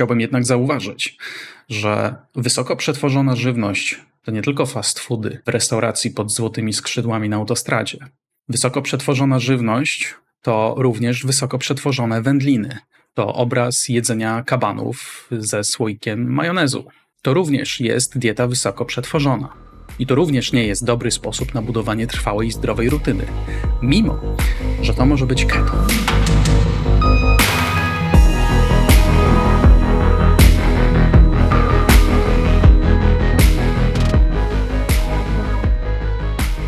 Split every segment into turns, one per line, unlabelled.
chciałbym jednak zauważyć, że wysoko przetworzona żywność to nie tylko fast foody w restauracji pod złotymi skrzydłami na autostradzie. Wysoko przetworzona żywność to również wysoko przetworzone wędliny. To obraz jedzenia kabanów ze słoikiem majonezu. To również jest dieta wysoko przetworzona. I to również nie jest dobry sposób na budowanie trwałej i zdrowej rutyny, mimo że to może być keto.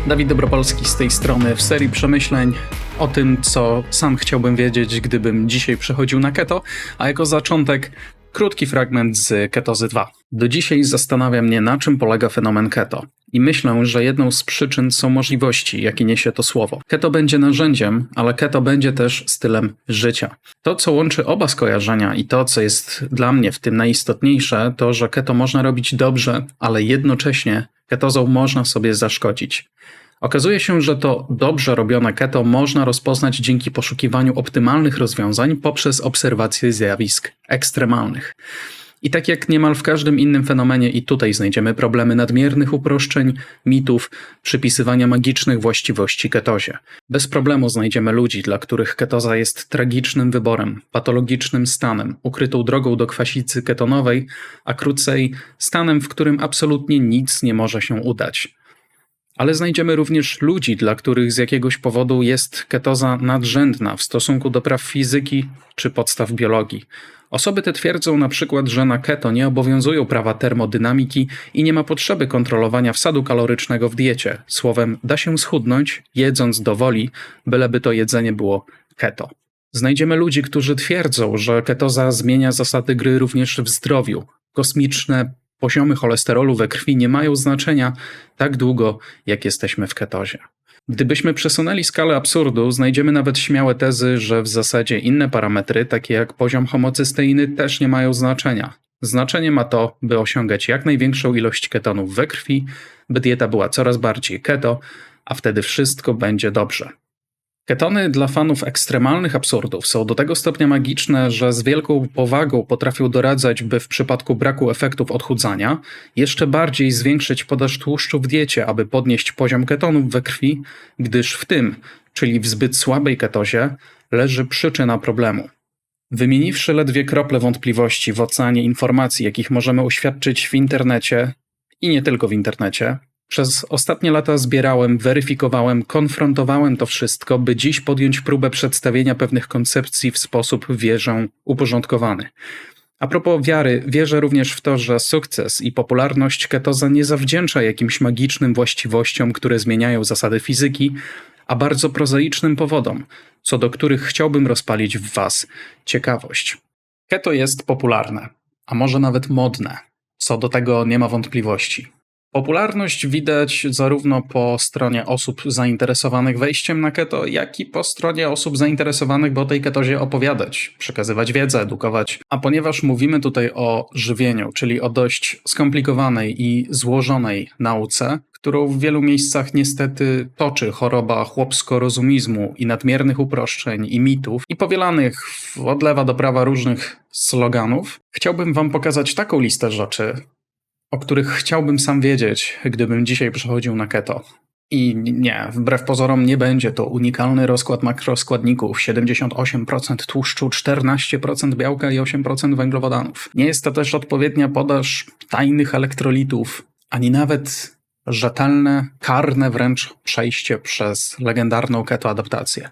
Dawid Dobropolski z tej strony w serii przemyśleń o tym, co sam chciałbym wiedzieć, gdybym dzisiaj przechodził na keto, a jako zaczątek krótki fragment z Ketozy 2. Do dzisiaj zastanawia mnie, na czym polega fenomen keto. I myślę, że jedną z przyczyn są możliwości, jakie niesie to słowo. Keto będzie narzędziem, ale keto będzie też stylem życia. To, co łączy oba skojarzenia i to, co jest dla mnie w tym najistotniejsze, to, że keto można robić dobrze, ale jednocześnie ketozą można sobie zaszkodzić. Okazuje się, że to dobrze robione keto można rozpoznać dzięki poszukiwaniu optymalnych rozwiązań poprzez obserwację zjawisk ekstremalnych. I tak jak niemal w każdym innym fenomenie, i tutaj znajdziemy problemy nadmiernych uproszczeń, mitów, przypisywania magicznych właściwości ketozie. Bez problemu znajdziemy ludzi, dla których ketoza jest tragicznym wyborem, patologicznym stanem, ukrytą drogą do kwasicy ketonowej, a krócej stanem, w którym absolutnie nic nie może się udać. Ale znajdziemy również ludzi, dla których z jakiegoś powodu jest ketoza nadrzędna w stosunku do praw fizyki czy podstaw biologii. Osoby te twierdzą na przykład, że na keto nie obowiązują prawa termodynamiki i nie ma potrzeby kontrolowania wsadu kalorycznego w diecie. Słowem, da się schudnąć, jedząc do woli, byleby to jedzenie było keto. Znajdziemy ludzi, którzy twierdzą, że ketoza zmienia zasady gry również w zdrowiu. Kosmiczne poziomy cholesterolu we krwi nie mają znaczenia tak długo, jak jesteśmy w ketozie. Gdybyśmy przesunęli skalę absurdu, znajdziemy nawet śmiałe tezy, że w zasadzie inne parametry, takie jak poziom homocysteiny, też nie mają znaczenia. Znaczenie ma to, by osiągać jak największą ilość ketonów we krwi, by dieta była coraz bardziej keto, a wtedy wszystko będzie dobrze. Ketony dla fanów ekstremalnych absurdów są do tego stopnia magiczne, że z wielką powagą potrafią doradzać, by w przypadku braku efektów odchudzania jeszcze bardziej zwiększyć podaż tłuszczu w diecie, aby podnieść poziom ketonów we krwi, gdyż w tym, czyli w zbyt słabej ketozie, leży przyczyna problemu. Wymieniwszy ledwie krople wątpliwości w oceanie informacji, jakich możemy uświadczyć w internecie i nie tylko w internecie, przez ostatnie lata zbierałem, weryfikowałem, konfrontowałem to wszystko, by dziś podjąć próbę przedstawienia pewnych koncepcji w sposób, wierzę, uporządkowany. A propos wiary, wierzę również w to, że sukces i popularność ketoza nie zawdzięcza jakimś magicznym właściwościom, które zmieniają zasady fizyki, a bardzo prozaicznym powodom, co do których chciałbym rozpalić w Was ciekawość. Keto jest popularne, a może nawet modne. Co do tego nie ma wątpliwości. Popularność widać zarówno po stronie osób zainteresowanych wejściem na keto, jak i po stronie osób zainteresowanych, by o tej ketozie opowiadać, przekazywać wiedzę, edukować. A ponieważ mówimy tutaj o żywieniu, czyli o dość skomplikowanej i złożonej nauce, którą w wielu miejscach niestety toczy choroba chłopsko-rozumizmu i nadmiernych uproszczeń i mitów i powielanych od lewa do prawa różnych sloganów, chciałbym Wam pokazać taką listę rzeczy, o których chciałbym sam wiedzieć, gdybym dzisiaj przechodził na keto. I nie, wbrew pozorom nie będzie to unikalny rozkład makroskładników 78% tłuszczu, 14% białka i 8% węglowodanów. Nie jest to też odpowiednia podaż tajnych elektrolitów, ani nawet rzetelne, karne wręcz przejście przez legendarną ketoadaptację.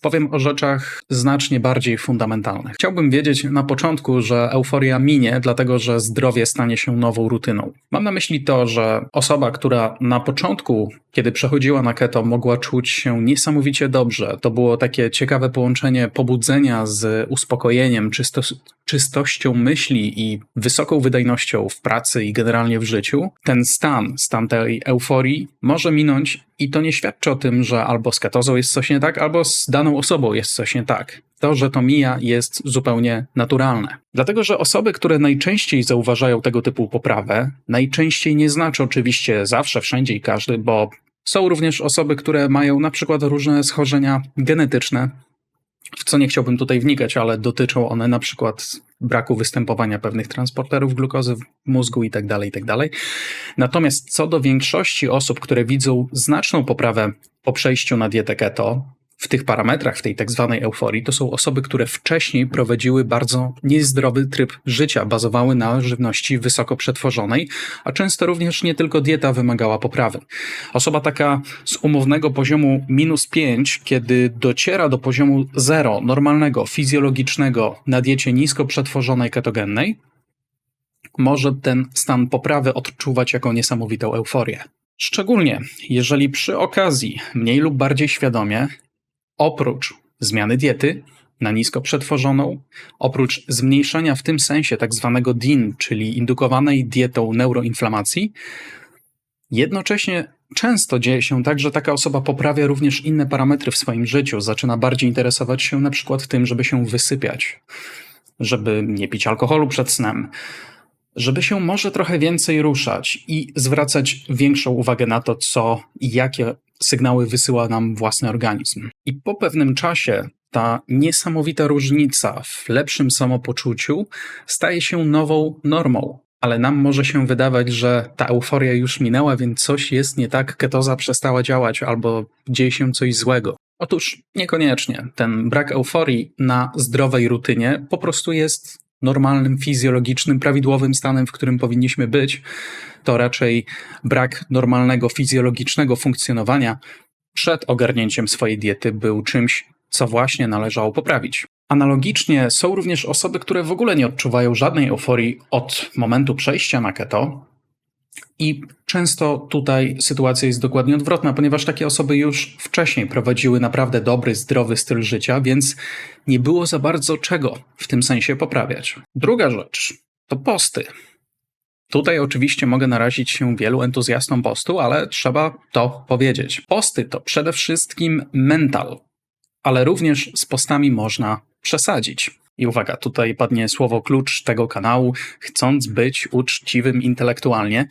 Powiem o rzeczach znacznie bardziej fundamentalnych. Chciałbym wiedzieć na początku, że euforia minie, dlatego że zdrowie stanie się nową rutyną. Mam na myśli to, że osoba, która na początku, kiedy przechodziła na keto, mogła czuć się niesamowicie dobrze. To było takie ciekawe połączenie pobudzenia z uspokojeniem, czysto, czystością myśli i wysoką wydajnością w pracy i generalnie w życiu. Ten stan, stan tej euforii może minąć i to nie świadczy o tym, że albo z ketozą jest coś nie tak, albo z daną osobą jest coś nie tak. To, że to mija, jest zupełnie naturalne. Dlatego, że osoby, które najczęściej zauważają tego typu poprawę, najczęściej nie znaczy oczywiście zawsze, wszędzie i każdy, bo są również osoby, które mają na przykład różne schorzenia genetyczne, w co nie chciałbym tutaj wnikać, ale dotyczą one na przykład braku występowania pewnych transporterów glukozy w mózgu itd., tak itd. Tak Natomiast co do większości osób, które widzą znaczną poprawę po przejściu na dietę keto, w tych parametrach, w tej tak zwanej euforii, to są osoby, które wcześniej prowadziły bardzo niezdrowy tryb życia, bazowały na żywności wysoko przetworzonej, a często również nie tylko dieta wymagała poprawy. Osoba taka z umownego poziomu minus 5, kiedy dociera do poziomu 0, normalnego, fizjologicznego na diecie nisko przetworzonej ketogennej, może ten stan poprawy odczuwać jako niesamowitą euforię. Szczególnie jeżeli przy okazji, mniej lub bardziej świadomie, oprócz zmiany diety na nisko przetworzoną, oprócz zmniejszenia w tym sensie tak zwanego DIN, czyli indukowanej dietą neuroinflamacji, jednocześnie często dzieje się tak, że taka osoba poprawia również inne parametry w swoim życiu, zaczyna bardziej interesować się na przykład tym, żeby się wysypiać, żeby nie pić alkoholu przed snem, żeby się może trochę więcej ruszać i zwracać większą uwagę na to, co i jakie sygnały wysyła nam własny organizm. I po pewnym czasie ta niesamowita różnica w lepszym samopoczuciu staje się nową normą. Ale nam może się wydawać, że ta euforia już minęła, więc coś jest nie tak, ketoza przestała działać albo dzieje się coś złego. Otóż niekoniecznie. Ten brak euforii na zdrowej rutynie po prostu jest normalnym, fizjologicznym, prawidłowym stanem, w którym powinniśmy być, to raczej brak normalnego, fizjologicznego funkcjonowania przed ogarnięciem swojej diety był czymś, co właśnie należało poprawić. Analogicznie są również osoby, które w ogóle nie odczuwają żadnej euforii od momentu przejścia na keto, i często tutaj sytuacja jest dokładnie odwrotna, ponieważ takie osoby już wcześniej prowadziły naprawdę dobry, zdrowy styl życia, więc nie było za bardzo czego w tym sensie poprawiać. Druga rzecz to posty. Tutaj oczywiście mogę narazić się wielu entuzjastom postu, ale trzeba to powiedzieć. Posty to przede wszystkim mental, ale również z postami można przesadzić. I uwaga, tutaj padnie słowo klucz tego kanału, chcąc być uczciwym intelektualnie,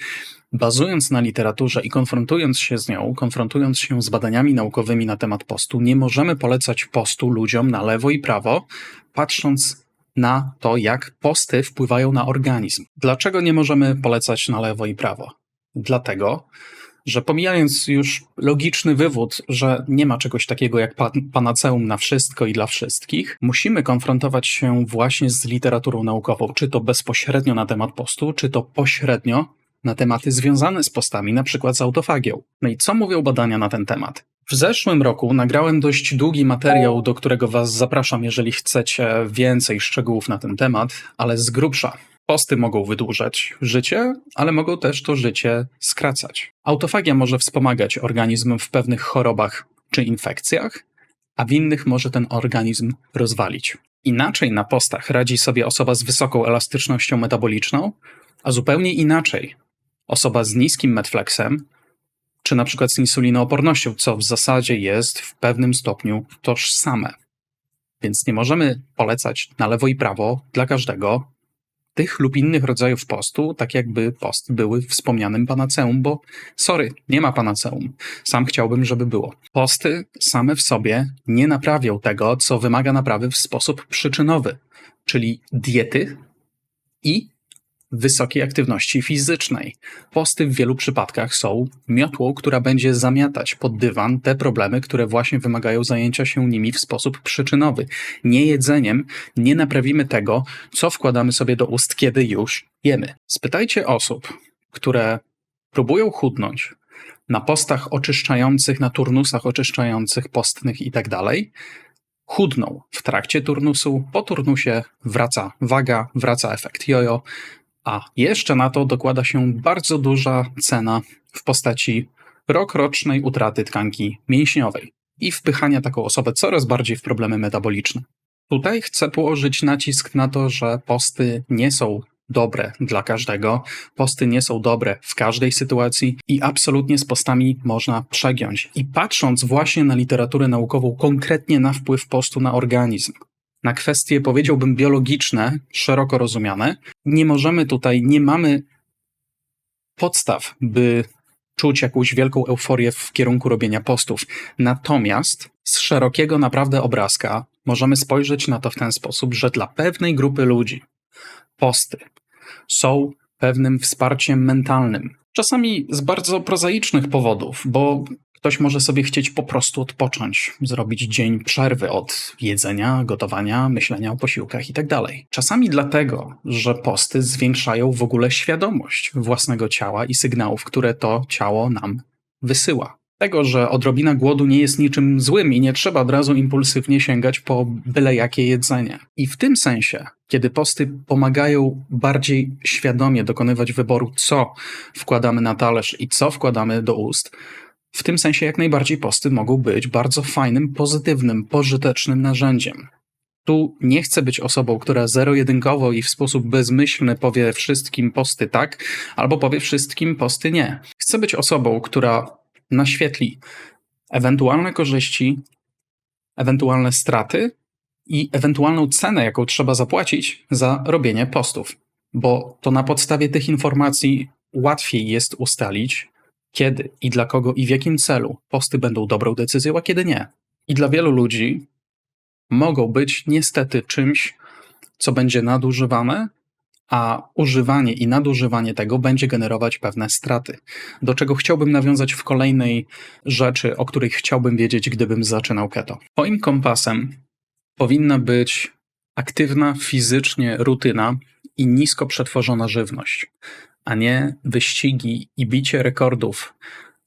bazując na literaturze i konfrontując się z nią, konfrontując się z badaniami naukowymi na temat postu, nie możemy polecać postu ludziom na lewo i prawo, patrząc na to, jak posty wpływają na organizm. Dlaczego nie możemy polecać na lewo i prawo? Dlatego, że pomijając już logiczny wywód, że nie ma czegoś takiego jak panaceum na wszystko i dla wszystkich, musimy konfrontować się właśnie z literaturą naukową, czy to bezpośrednio na temat postu, czy to pośrednio na tematy związane z postami, na przykład z autofagią. No i co mówią badania na ten temat? W zeszłym roku nagrałem dość długi materiał, do którego Was zapraszam, jeżeli chcecie więcej szczegółów na ten temat, ale z grubsza. Posty mogą wydłużać życie, ale mogą też to życie skracać. Autofagia może wspomagać organizm w pewnych chorobach czy infekcjach, a w innych może ten organizm rozwalić. Inaczej na postach radzi sobie osoba z wysoką elastycznością metaboliczną, a zupełnie inaczej osoba z niskim medflexem, czy na przykład z insulinoopornością, co w zasadzie jest w pewnym stopniu tożsame. Więc nie możemy polecać na lewo i prawo dla każdego tych lub innych rodzajów postu, tak jakby posty były wspomnianym panaceum, bo sorry, nie ma panaceum. Sam chciałbym, żeby było. Posty same w sobie nie naprawią tego, co wymaga naprawy w sposób przyczynowy, czyli diety i wysokiej aktywności fizycznej. Posty w wielu przypadkach są miotłą, która będzie zamiatać pod dywan te problemy, które właśnie wymagają zajęcia się nimi w sposób przyczynowy. Nie jedzeniem nie naprawimy tego, co wkładamy sobie do ust, kiedy już jemy. Spytajcie osób, które próbują chudnąć na postach oczyszczających, na turnusach oczyszczających, postnych itd., tak chudną w trakcie turnusu, po turnusie wraca waga, wraca efekt jojo, a jeszcze na to dokłada się bardzo duża cena w postaci rokrocznej utraty tkanki mięśniowej i wpychania taką osobę coraz bardziej w problemy metaboliczne. Tutaj chcę położyć nacisk na to, że posty nie są dobre dla każdego, posty nie są dobre w każdej sytuacji i absolutnie z postami można przegiąć. I patrząc właśnie na literaturę naukową, konkretnie na wpływ postu na organizm, na kwestie, powiedziałbym, biologiczne, szeroko rozumiane, nie możemy tutaj, nie mamy podstaw, by czuć jakąś wielką euforię w kierunku robienia postów. Natomiast z szerokiego naprawdę obrazka możemy spojrzeć na to w ten sposób, że dla pewnej grupy ludzi posty są pewnym wsparciem mentalnym. Czasami z bardzo prozaicznych powodów, bo ktoś może sobie chcieć po prostu odpocząć, zrobić dzień przerwy od jedzenia, gotowania, myślenia o posiłkach itd. Czasami dlatego, że posty zwiększają w ogóle świadomość własnego ciała i sygnałów, które to ciało nam wysyła tego, że odrobina głodu nie jest niczym złym i nie trzeba od razu impulsywnie sięgać po byle jakie jedzenie. I w tym sensie, kiedy posty pomagają bardziej świadomie dokonywać wyboru, co wkładamy na talerz i co wkładamy do ust, w tym sensie jak najbardziej posty mogą być bardzo fajnym, pozytywnym, pożytecznym narzędziem. Tu nie chcę być osobą, która zero-jedynkowo i w sposób bezmyślny powie wszystkim posty tak, albo powie wszystkim posty nie. Chcę być osobą, która naświetli ewentualne korzyści, ewentualne straty i ewentualną cenę, jaką trzeba zapłacić za robienie postów. Bo to na podstawie tych informacji łatwiej jest ustalić, kiedy i dla kogo i w jakim celu posty będą dobrą decyzją, a kiedy nie. I dla wielu ludzi mogą być niestety czymś, co będzie nadużywane a używanie i nadużywanie tego będzie generować pewne straty. Do czego chciałbym nawiązać w kolejnej rzeczy, o której chciałbym wiedzieć, gdybym zaczynał keto. Moim kompasem powinna być aktywna fizycznie rutyna i nisko przetworzona żywność, a nie wyścigi i bicie rekordów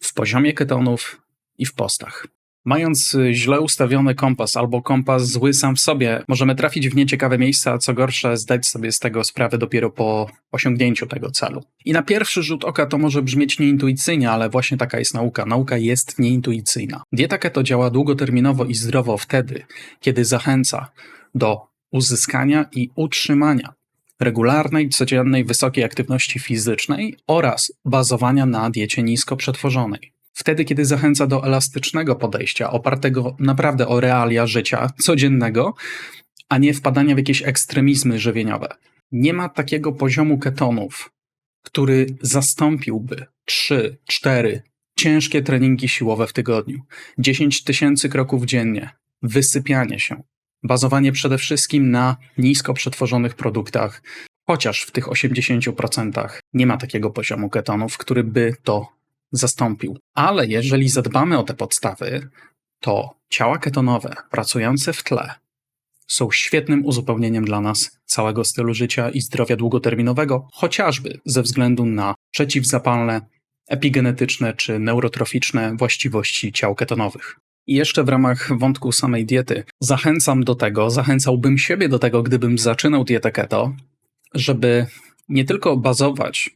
w poziomie ketonów i w postach. Mając y, źle ustawiony kompas albo kompas zły sam w sobie, możemy trafić w nieciekawe miejsca, a co gorsze, zdać sobie z tego sprawę dopiero po osiągnięciu tego celu. I na pierwszy rzut oka to może brzmieć nieintuicyjnie, ale właśnie taka jest nauka. Nauka jest nieintuicyjna. Dieta keto działa długoterminowo i zdrowo wtedy, kiedy zachęca do uzyskania i utrzymania regularnej, codziennej, wysokiej aktywności fizycznej oraz bazowania na diecie nisko przetworzonej. Wtedy, kiedy zachęca do elastycznego podejścia, opartego naprawdę o realia życia codziennego, a nie wpadania w jakieś ekstremizmy żywieniowe. Nie ma takiego poziomu ketonów, który zastąpiłby 3, 4 ciężkie treningi siłowe w tygodniu, 10 tysięcy kroków dziennie, wysypianie się, bazowanie przede wszystkim na nisko przetworzonych produktach, chociaż w tych 80% nie ma takiego poziomu ketonów, który by to zastąpił. Ale jeżeli zadbamy o te podstawy, to ciała ketonowe pracujące w tle są świetnym uzupełnieniem dla nas całego stylu życia i zdrowia długoterminowego, chociażby ze względu na przeciwzapalne, epigenetyczne czy neurotroficzne właściwości ciał ketonowych. I jeszcze w ramach wątku samej diety zachęcam do tego, zachęcałbym siebie do tego, gdybym zaczynał dietę keto, żeby nie tylko bazować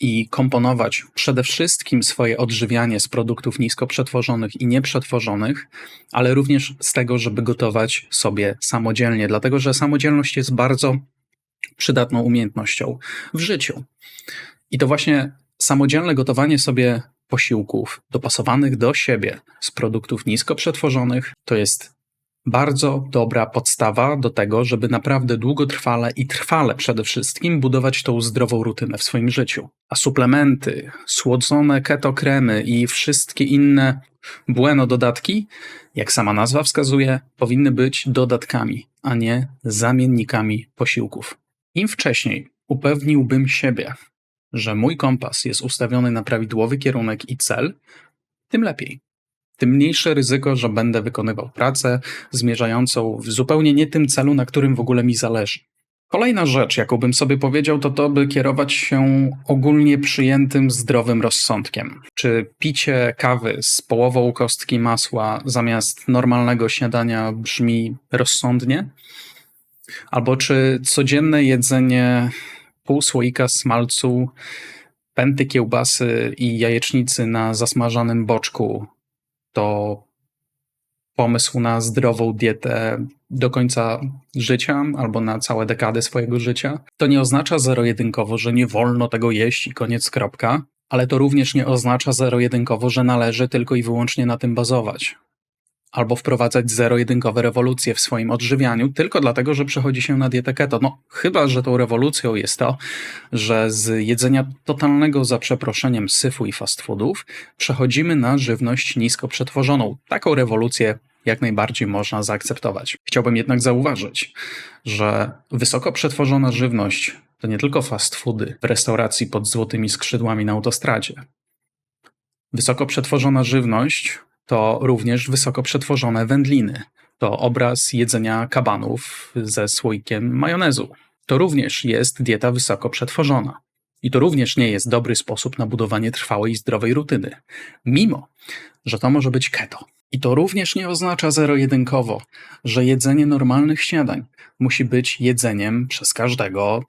i komponować przede wszystkim swoje odżywianie z produktów nisko przetworzonych i nieprzetworzonych, ale również z tego, żeby gotować sobie samodzielnie, dlatego że samodzielność jest bardzo przydatną umiejętnością w życiu. I to właśnie samodzielne gotowanie sobie posiłków dopasowanych do siebie z produktów nisko przetworzonych to jest bardzo dobra podstawa do tego, żeby naprawdę długotrwale i trwale przede wszystkim budować tą zdrową rutynę w swoim życiu. A suplementy, słodzone ketokremy i wszystkie inne bueno dodatki, jak sama nazwa wskazuje, powinny być dodatkami, a nie zamiennikami posiłków. Im wcześniej upewniłbym siebie, że mój kompas jest ustawiony na prawidłowy kierunek i cel, tym lepiej tym mniejsze ryzyko, że będę wykonywał pracę zmierzającą w zupełnie nie tym celu, na którym w ogóle mi zależy. Kolejna rzecz, jaką bym sobie powiedział, to to, by kierować się ogólnie przyjętym zdrowym rozsądkiem. Czy picie kawy z połową kostki masła zamiast normalnego śniadania brzmi rozsądnie? Albo czy codzienne jedzenie pół słoika smalcu, pęty kiełbasy i jajecznicy na zasmażanym boczku to pomysł na zdrową dietę do końca życia albo na całe dekady swojego życia. To nie oznacza zero-jedynkowo, że nie wolno tego jeść i koniec kropka, ale to również nie oznacza zero-jedynkowo, że należy tylko i wyłącznie na tym bazować albo wprowadzać zero-jedynkowe rewolucje w swoim odżywianiu, tylko dlatego, że przechodzi się na dietę keto. No, chyba, że tą rewolucją jest to, że z jedzenia totalnego za przeproszeniem syfu i fast foodów przechodzimy na żywność nisko przetworzoną. Taką rewolucję jak najbardziej można zaakceptować. Chciałbym jednak zauważyć, że wysoko przetworzona żywność to nie tylko fast foody w restauracji pod złotymi skrzydłami na autostradzie. Wysoko przetworzona żywność to również wysoko przetworzone wędliny. To obraz jedzenia kabanów ze słoikiem majonezu. To również jest dieta wysoko przetworzona. I to również nie jest dobry sposób na budowanie trwałej i zdrowej rutyny, mimo że to może być keto. I to również nie oznacza zero-jedynkowo, że jedzenie normalnych śniadań musi być jedzeniem przez każdego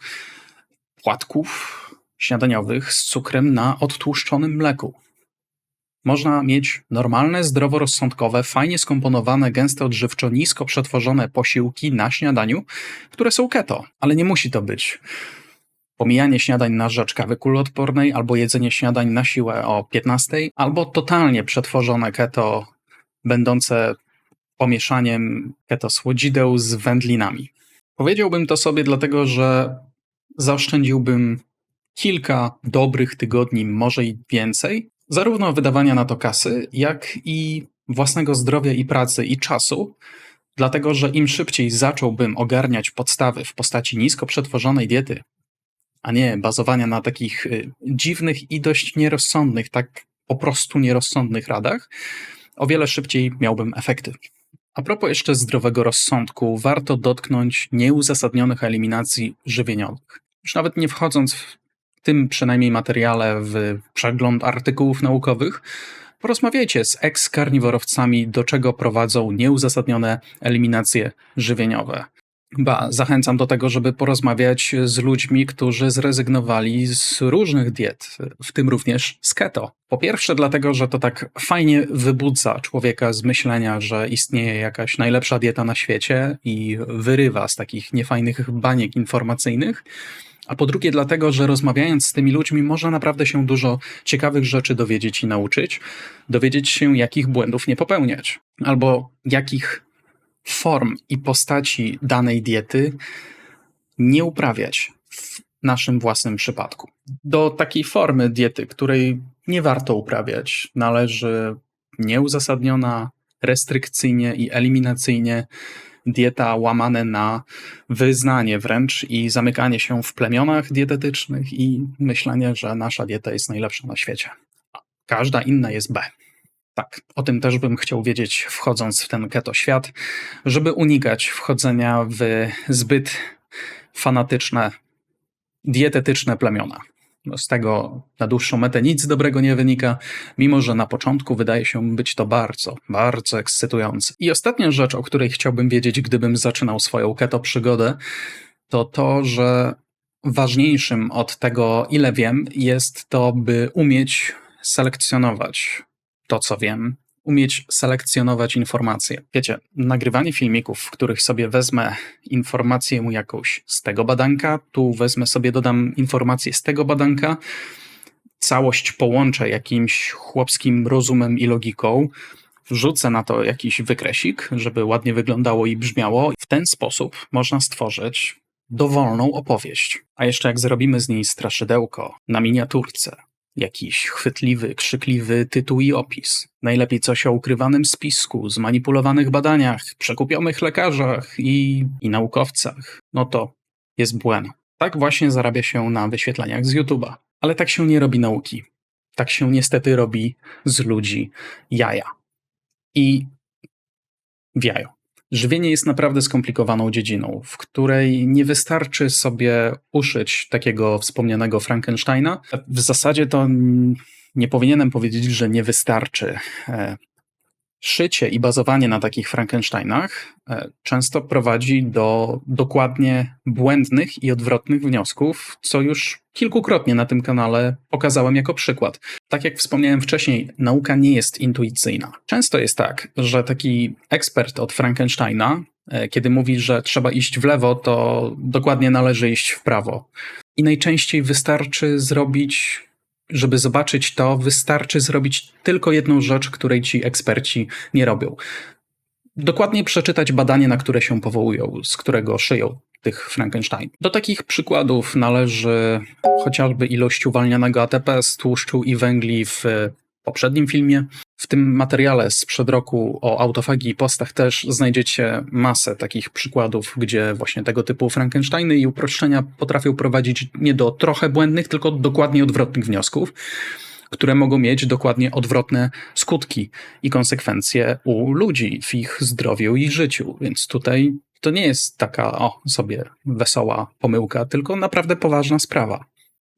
płatków śniadaniowych z cukrem na odtłuszczonym mleku. Można mieć normalne, zdroworozsądkowe, fajnie skomponowane, gęsto odżywczo, nisko przetworzone posiłki na śniadaniu, które są keto, ale nie musi to być pomijanie śniadań na rzecz kawy kuloodpornej, albo jedzenie śniadań na siłę o 15, albo totalnie przetworzone keto, będące pomieszaniem keto słodzideł z wędlinami. Powiedziałbym to sobie dlatego, że zaoszczędziłbym kilka dobrych tygodni, może i więcej, zarówno wydawania na to kasy, jak i własnego zdrowia i pracy i czasu, dlatego że im szybciej zacząłbym ogarniać podstawy w postaci nisko przetworzonej diety, a nie bazowania na takich y, dziwnych i dość nierozsądnych, tak po prostu nierozsądnych radach, o wiele szybciej miałbym efekty. A propos jeszcze zdrowego rozsądku, warto dotknąć nieuzasadnionych eliminacji żywieniowych. Już nawet nie wchodząc w tym przynajmniej materiale w przegląd artykułów naukowych, porozmawiajcie z eks-karniworowcami, do czego prowadzą nieuzasadnione eliminacje żywieniowe. Ba, zachęcam do tego, żeby porozmawiać z ludźmi, którzy zrezygnowali z różnych diet, w tym również z keto. Po pierwsze, dlatego, że to tak fajnie wybudza człowieka z myślenia, że istnieje jakaś najlepsza dieta na świecie i wyrywa z takich niefajnych baniek informacyjnych. A po drugie, dlatego, że rozmawiając z tymi ludźmi, można naprawdę się dużo ciekawych rzeczy dowiedzieć i nauczyć, dowiedzieć się, jakich błędów nie popełniać, albo jakich form i postaci danej diety nie uprawiać w naszym własnym przypadku. Do takiej formy diety, której nie warto uprawiać, należy nieuzasadniona, restrykcyjnie i eliminacyjnie dieta łamane na wyznanie wręcz i zamykanie się w plemionach dietetycznych i myślenie, że nasza dieta jest najlepsza na świecie. Każda inna jest B. Tak, o tym też bym chciał wiedzieć, wchodząc w ten keto świat, żeby unikać wchodzenia w zbyt fanatyczne, dietetyczne plemiona. No, z tego na dłuższą metę nic dobrego nie wynika, mimo że na początku wydaje się być to bardzo, bardzo ekscytujące. I ostatnia rzecz, o której chciałbym wiedzieć, gdybym zaczynał swoją keto przygodę, to to, że ważniejszym od tego, ile wiem, jest to, by umieć selekcjonować to, co wiem, umieć selekcjonować informacje. Wiecie, nagrywanie filmików, w których sobie wezmę informację mu jakąś z tego badanka, tu wezmę sobie, dodam informację z tego badanka, całość połączę jakimś chłopskim rozumem i logiką, wrzucę na to jakiś wykresik, żeby ładnie wyglądało i brzmiało. W ten sposób można stworzyć dowolną opowieść. A jeszcze jak zrobimy z niej straszydełko na miniaturce, Jakiś chwytliwy, krzykliwy tytuł i opis. Najlepiej coś o ukrywanym spisku, zmanipulowanych badaniach, przekupionych lekarzach i, i naukowcach. No to jest błęd. Tak właśnie zarabia się na wyświetleniach z YouTube'a. Ale tak się nie robi nauki. Tak się niestety robi z ludzi jaja. I w jajo. Żywienie jest naprawdę skomplikowaną dziedziną, w której nie wystarczy sobie uszyć takiego wspomnianego Frankensteina. W zasadzie to nie powinienem powiedzieć, że nie wystarczy. Szycie i bazowanie na takich Frankensteinach e, często prowadzi do dokładnie błędnych i odwrotnych wniosków, co już kilkukrotnie na tym kanale pokazałem jako przykład. Tak jak wspomniałem wcześniej, nauka nie jest intuicyjna. Często jest tak, że taki ekspert od Frankensteina, e, kiedy mówi, że trzeba iść w lewo, to dokładnie należy iść w prawo. I najczęściej wystarczy zrobić żeby zobaczyć to, wystarczy zrobić tylko jedną rzecz, której ci eksperci nie robią. Dokładnie przeczytać badanie, na które się powołują, z którego szyją tych Frankenstein. Do takich przykładów należy chociażby ilość uwalnianego ATP z tłuszczu i węgli w poprzednim filmie. W tym materiale sprzed roku o autofagii i postach też znajdziecie masę takich przykładów, gdzie właśnie tego typu Frankensteiny i uproszczenia potrafią prowadzić nie do trochę błędnych, tylko dokładnie odwrotnych wniosków, które mogą mieć dokładnie odwrotne skutki i konsekwencje u ludzi w ich zdrowiu i życiu. Więc tutaj to nie jest taka, o, sobie wesoła pomyłka, tylko naprawdę poważna sprawa.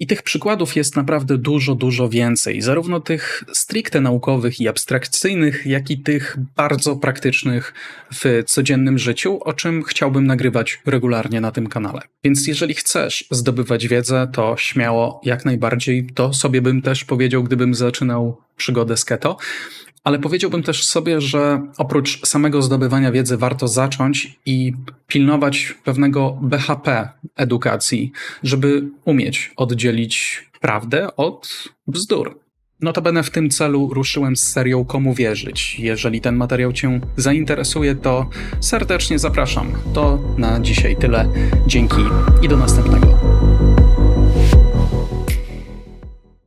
I tych przykładów jest naprawdę dużo, dużo więcej, zarówno tych stricte naukowych i abstrakcyjnych, jak i tych bardzo praktycznych w codziennym życiu, o czym chciałbym nagrywać regularnie na tym kanale. Więc jeżeli chcesz zdobywać wiedzę, to śmiało, jak najbardziej, to sobie bym też powiedział, gdybym zaczynał przygodę z keto. Ale powiedziałbym też sobie, że oprócz samego zdobywania wiedzy warto zacząć i pilnować pewnego BHP edukacji, żeby umieć oddzielić prawdę od bzdur. Notabene w tym celu ruszyłem z serią Komu wierzyć. Jeżeli ten materiał Cię zainteresuje, to serdecznie zapraszam. To na dzisiaj tyle. Dzięki i do następnego.